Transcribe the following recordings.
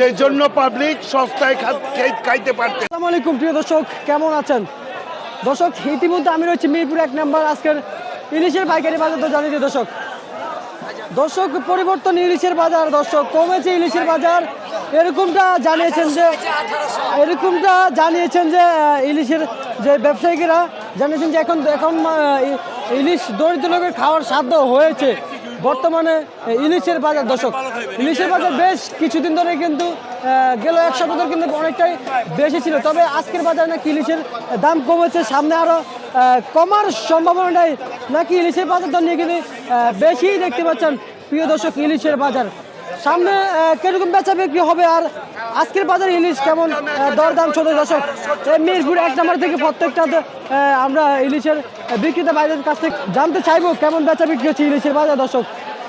সেই জন্য পাবলিক সস্তায় খাইতে পারতে আসসালামু আলাইকুম প্রিয় দর্শক কেমন আছেন? দর্শক ইতিমধ্যে আমি রয়েছি মিরপুর এক নাম্বার আজকের ইলিশের পাইকারি বাজার তো জানিয়ে দর্শক। দর্শক পরিবর্তন ইলিশের বাজার দর্শক কমেছে ইলিশের বাজার। এরকমটা জানিয়েছেন যে এরকমটা জানিয়েছেন যে ইলিশের যে ব্যবসায়িকেরা জানিয়েছেন যে এখন এখন ইলিশ দরিদ্র লোকের খাওয়ার সাধ্য হয়েছে। বর্তমানে ইলিশের বাজার দশক ইলিশের বাজার বেশ কিছুদিন ধরে কিন্তু গেল এক সপ্তাহ কিন্তু অনেকটাই বেশি ছিল। তবে আজকের বাজারে নাকি ইলিশের দাম কমেছে, সামনে আরও কমার সম্ভাবনাটাই নাকি ইলিশের বাজার দর নিয়ে কিন্তু বেশি দেখতে পাচ্ছেন প্রিয় দর্শক, ইলিশের বাজার। সামনে কীরকম বেচা বিক্রি হবে আর আজকের বাজারে ইলিশ কেমন দরদাম দর্শক? এই মিরপুর এক নম্বর থেকে প্রত্যেকটা আমরা ইলিশের বিক্রেতা বাইরের কাছ থেকে জানতে চাইব কেমন বেচা বিক্রি হচ্ছে ইলিশের বাজার দর্শক।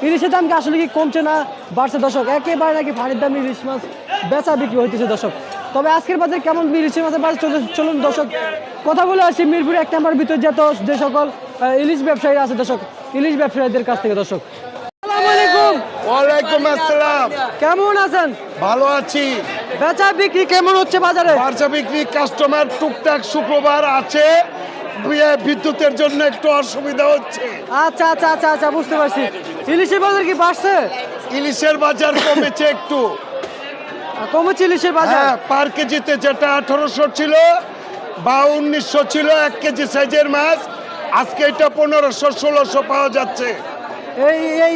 ইলিশের দাম কি আসলে কি কমছে না বাড়ছে দর্শক? একেবারে নাকি ভারীর দাম ইলিশ মাছ বেচা বিক্রি হইতেছে দর্শক। তবে আজকের বাজারে কেমন ইলিশের মাছের বাজার চলুন দর্শক, কথা বলে আসি মিরপুর এক নম্বর ভিতর যত যে সকল ইলিশ ব্যবসায়ী আছে দর্শক, ইলিশ ব্যবসায়ীদের কাছ থেকে দর্শক। ওয়ালাইকুম আসসালাম। কেমন আছেন? ভালো আছি। বেচা বিক্রি কেমন হচ্ছে বাজারে? বার্ষা বিক্রি কাস্টমার টুকটাক শুক্রবার আছে। বিদ্যুতের জন্য একটু অসুবিধা হচ্ছে। আচ্ছা আচ্ছা আচ্ছা আচ্ছা বুঝতে পারছি। ইলিশের বাজার কি বাড়ছে? ইলিশের বাজার কমেছে একটু। কমেছে ইলিশের বাজার? হ্যাঁ পার কেজিতে যেটা আঠারোশো ছিল বা উনিশশো ছিল এক কেজি সাইজের মাছ আজকে এটা পনেরোশো ষোলোশো পাওয়া যাচ্ছে। এই এই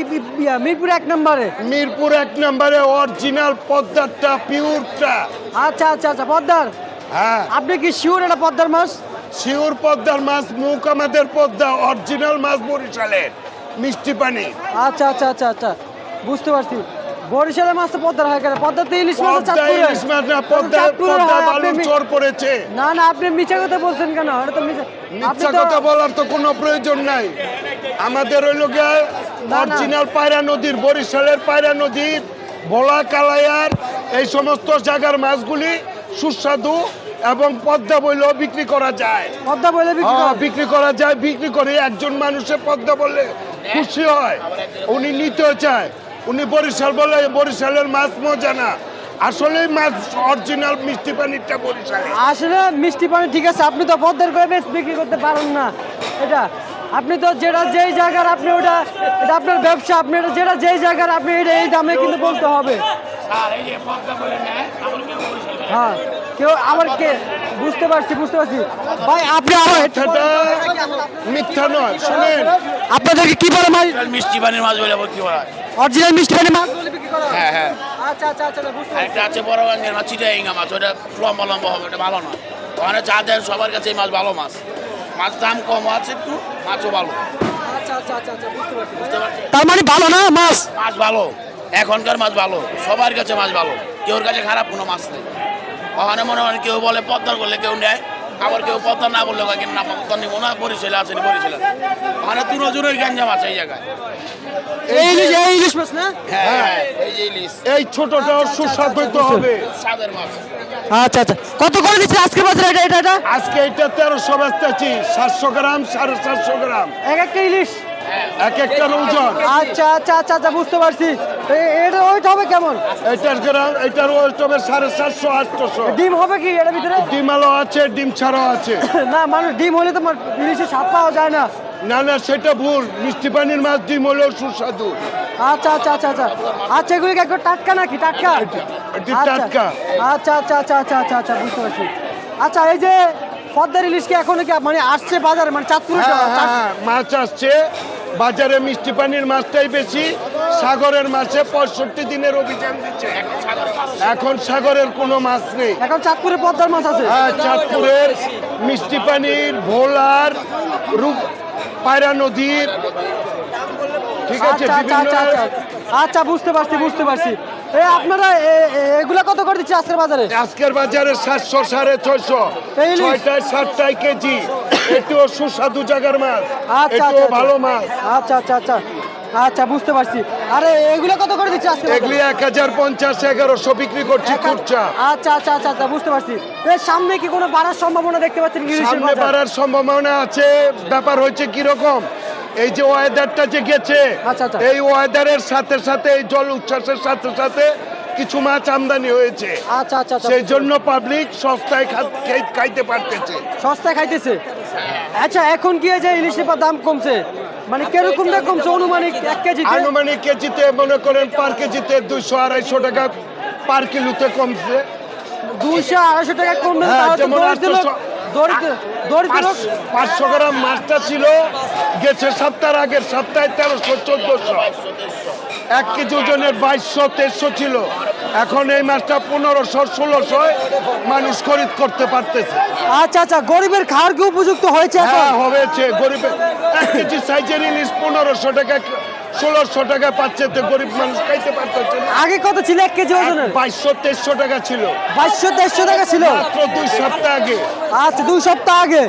মিরপুর এক নম্বরে। মিরপুর এক নম্বরে অরিজিনাল পদ্মারটা পিওরটা। আচ্ছা আচ্ছা আচ্ছা পদ্মার? হ্যাঁ। আপনি কি শিওর এটা পদ্মার মাছ? শিওর পদ্মার মাছ মুখ আমাদের পদ্মা অরিজিনাল মাছ বরিশালের মিষ্টি পানি। আচ্ছা আচ্ছা আচ্ছা আচ্ছা বুঝতে পারছি। বরিশালের মাছ তো পদ্মার হয় কেন? পদ্মাতে ইলিশ মাছ চাঁদপুরে ইলিশ মাছ না পদ্মা পদ্মা চর পড়েছে। না না আপনি মিছা কথা বলছেন কেন? এটা তো মিছা আপনি কথা বলার তো কোনো প্রয়োজন নাই। আমাদের ওই লোকে না। অরিজিনাল পায়রা নদীর বরিশালের পায়রা নদীর ভোলা কালায়ার এই সমস্ত জায়গার মাছগুলি সুস্বাদু এবং পদ্মা বইলেও বিক্রি করা যায়। পদ্মা বলে বিক্রি হ্যাঁ, বিক্রি করা যায় বিক্রি করে একজন মানুষের পদ্মা বললে খুশি হয়। উনি নিতে চায়। উনি বরিশাল বলে বরিশালের মাছ মজা না। আসলে মাছ অরিজিনাল মিষ্টি পানিরটা বরিশালে আসলে মিষ্টি পানি ঠিক আছে আপনি তো পদ্মার করে বেশ বিক্রি করতে পারেন না। এটা আপনি তো যেটা যেই জায়গার আপনি ওটা এটা আপনার ব্যবসা আপনি এটা যেটা যেই জায়গার আপনি এটা এই দামে কিন্তু বলতে হবে। হ্যাঁ কেউ আমার কে বুঝতে পারছি বুঝতে পারছি। ভাই আপনি আমার মিথ্যা নয় শুনেন। আপনাদেরকে কি বলে মাছ? মিষ্টি পানির মাছ বলে কি বলা? হয়? অরিজিনাল মিষ্টি পানি মাছ? বলে বিক্রি করা হয়? হ্যাঁ। আচ্ছা আচ্ছা আচ্ছা বুঝতে পারছি। আরেকটা আছে বড় গাঙ্গের মাছ চিটাইঙ্গা মাছ ওটা লম্বা লম্বা হবে ওটা ভালো না ওখানে চা দেন সবার কাছে এই মাছ ভালো মাছ। মাছ দাম কম আছে একটু মাছও ভালো। আচ্ছা আচ্ছা আচ্ছা আচ্ছা বুঝতে পারছি তার মানে ভালো না মাছ? মাছ ভালো এখনকার মাছ ভালো সবার কাছে মাছ ভালো। কেউর কাছে খারাপ কোনো মাছ নেই। ওখানে মনে হয় কেউ বলে পদ্মার করলে কেউ নেয় আবার কেউ পদ্মা না বলল কেন না পদ্মা নিবো না বরিশালে আসেনি বরিশালে। মানে তুনো জুড়োই গাঞ্জা আছে এই জায়গায়। এই ইলিশ এই ইলিশ মাছ না? হ্যাঁ এই যে ইলিশ। এই সুস্বাদু হইতে হবে। স্বাদের মাছ। আচ্ছা আচ্ছা। কত করে দিচ্ছে আজকে বাজারে এটা এটা এটা? আজকে এটা তেরোশো বেচতেছি সাতশো গ্রাম সাড়ে সাতশো গ্রাম। এক একটা ইলিশ? এক একটার ওজন আচ্ছা আচ্ছা আচ্ছা আচ্ছা বুঝতে পারছি এটা ওইটা হবে কেমন এটার গ্রাম এটার ওয়েট হবে সাড়ে সাতশো আটশোশো ডিম হবে কি এটার ভিতরে ডিম আলো আছে ডিম ছাড়াও আছে না মানুষ ডিম হলে তো ইলিশের স্বাদ পাওয়া যায় না না না সেটা ভুল মিষ্টি পানির মাছ ডিম হলেও সুস্বাদু আচ্ছা আচ্ছা আচ্ছা আচ্ছা আচ্ছা এগুলি একবার টাটকা নাকি টাটকা আচ্ছা। টাটকা। আচ্ছা আচ্ছা আচ্ছা আচ্ছা আচ্ছা আচ্ছা বুঝতে পারছি আচ্ছা এই যে পদ্মার ইলিশ কি এখনও কি মানে আসছে বাজারে মানে চাঁদপুরে হ্যাঁ হ্যাঁ মাছ আসছে বাজারে মিষ্টি পানির মাছটাই বেশি সাগরের মাছে পঁয়ষট্টি দিনের অভিযান দিচ্ছে। এখন সাগরের কোনো মাছ নেই। এখন চাঁদপুরে পদ্মার মাছ আছে। হ্যাঁ চাঁদপুরের মিষ্টি পানির ভোলার রূপ পায়রা নদীর ঠিক আছে আচ্ছা আচ্ছা আচ্ছা আচ্ছা। আচ্ছা বুঝতে পারছি বুঝতে পারছি। আপনারা এগুলা কত করে দিচ্ছে আজকের বাজারে? আজকের বাজারে সাতশো সাড়ে ছয়শো? ছয়টায় সাতটায় কেজি। এটিও সুস্বাদু জায়গার মাছ। আচ্ছা এটিও আচ্ছা। ভালো মাছ। আচ্ছা আচ্ছা আচ্ছা। আচ্ছা বুঝতে পারছি। আরে এগুলো কত করে দিচ্ছে আজকে এগুলি এক হাজার পঞ্চাশ এগারোশো বিক্রি করছি আচ্ছা আচ্ছা আচ্ছা আচ্ছা বুঝতে পারছি। এর সামনে কি কোনো বাড়ার সম্ভাবনা দেখতে পাচ্ছেন সামনে বাড়ার সম্ভাবনা আছে। ব্যাপার হচ্ছে কীরকম? এই যে ওয়েদারটা যে গেছে আচ্ছা, আচ্ছা। এই ওয়েদারের সাথে সাথে এই জল উচ্ছ্বাসের সাথে সাথে কিছু মাছ আমদানি হয়েছে। আচ্ছা আচ্ছা আচ্ছা। সেই জন্য পাবলিক সস্তায় খাইতে পারতেছে। সস্তায় খাইতেছে? আচ্ছা এখন কি যে ইলিশের পা দাম কমছে? মানে কীরকম দাম কমছে? অনুমানিক এক কেজি আনুমানিক কেজিতে মনে করেন পার কেজিতে দুইশো আড়াইশো টাকা পার কিলোতে কমছে। দুইশো আড়াইশো টাকা কমবে হ্যাঁ, যেমন পাঁচশো গ্রাম মাছটা ছিল গেছে সপ্তাহের আগের সপ্তাহে তেরোশো চোদ্দশো। এক কেজি ওজনের বাইশশো তেইশশো ছিল। এখন এই মাছটা পনেরোশো ষোলোশো মানুষ খরিদ করতে পারতেছে। আচ্ছা আচ্ছা গরিবের খাওয়ার কি উপযুক্ত হয়েছে হ্যাঁ হয়েছে। গরিবের এক কেজি সাইজের ইলিশ পনেরোশো টাকা ষোলোশো টাকা পাচ্ছে তো গরিব মানুষ খাইতে পারতেছে না। আগে কত ছিল? এক কেজি ওজনের বাইশশো তেইশশো টাকা ছিল। বাইশশো দেড়শো টাকা ছিল? মাত্র দুই সপ্তাহ আগে। আচ্ছা দুই সপ্তাহ আগে।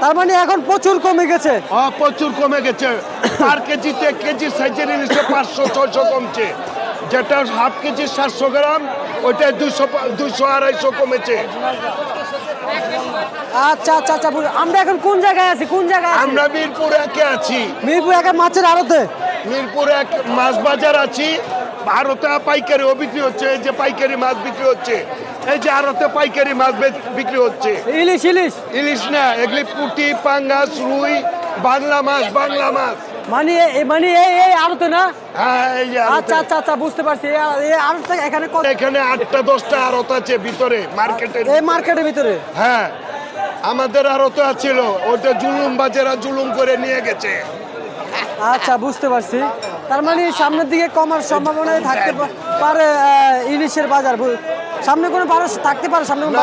তার মানে এখন প্রচুর কমে গেছে। হ্যাঁ, প্রচুর কমে গেছে। পার কেজিতে কেজি সাইজের ইলিশে পাঁচশো ছয়শো কমছে। যেটা হাফ কেজি সাতশো গ্রাম ওইটা দুশো দুশো আড়াইশো কমেছে। আচ্ছা আচ্ছা আচ্ছা আমরা এখন কোন জায়গায় আছি? কোন জায়গায় আমরা মিরপুর একে আছি। মিরপুর একা মাছের আড়তে? মিরপুর এক মাছ বাজার আছি ভারতে পাইকারি বিক্রি হচ্ছে এই যে পাইকারি মাছ বিক্রি হচ্ছে এই যে আরতে পাইকারি মাছ বিক্রি হচ্ছে। ইলিশ ইলিশ। ইলিশ না এগুলি পুঁটি পাঙ্গাস রুই বাংলা মাছ বাংলা মাছ। মানে মানে এই এই আড়তে না? হ্যাঁ এই যে আচ্ছা আচ্ছা আচ্ছা বুঝতে পারছি। এই এখানে কত এখানে আটটা দশটা আড়ত আছে ভিতরে মার্কেটের এই মার্কেটের ভিতরে? হ্যাঁ আমাদের আড়ত ছিল ওটা জুলুম বাজেরা জুলুম করে নিয়ে গেছে। আচ্ছা বুঝতে পারছি। তার মানে সামনের দিকে কমার সম্ভাবনা থাকতে পারে ইলিশের বাজার। সামনে কোনো বারো থাকতে পারে সামনে কোনো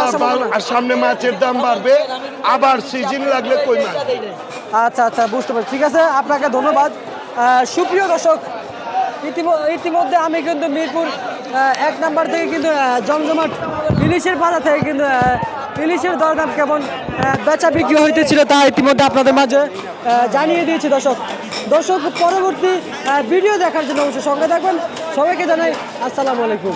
আর সামনে মাছের দাম বাড়বে। আবার সিজন লাগলে কই মাছ? আচ্ছা আচ্ছা বুঝতে পারছি। ঠিক আছে আপনাকে ধন্যবাদ। সুপ্রিয় দর্শক ইতিম- ইতিমধ্যে আমি কিন্তু মিরপুর এক নাম্বার থেকে কিন্তু জমজমাট ইলিশের বাজার থেকে কিন্তু ইলিশের দরদাম কেমন বেচা বিক্রি হইতেছিল তা ইতিমধ্যে আপনাদের মাঝে জানিয়ে দিয়েছি দর্শক। দর্শক পরবর্তী ভিডিও দেখার জন্য অবশ্যই সঙ্গে থাকবেন। সবাইকে জানাই আসসালামু আলাইকুম।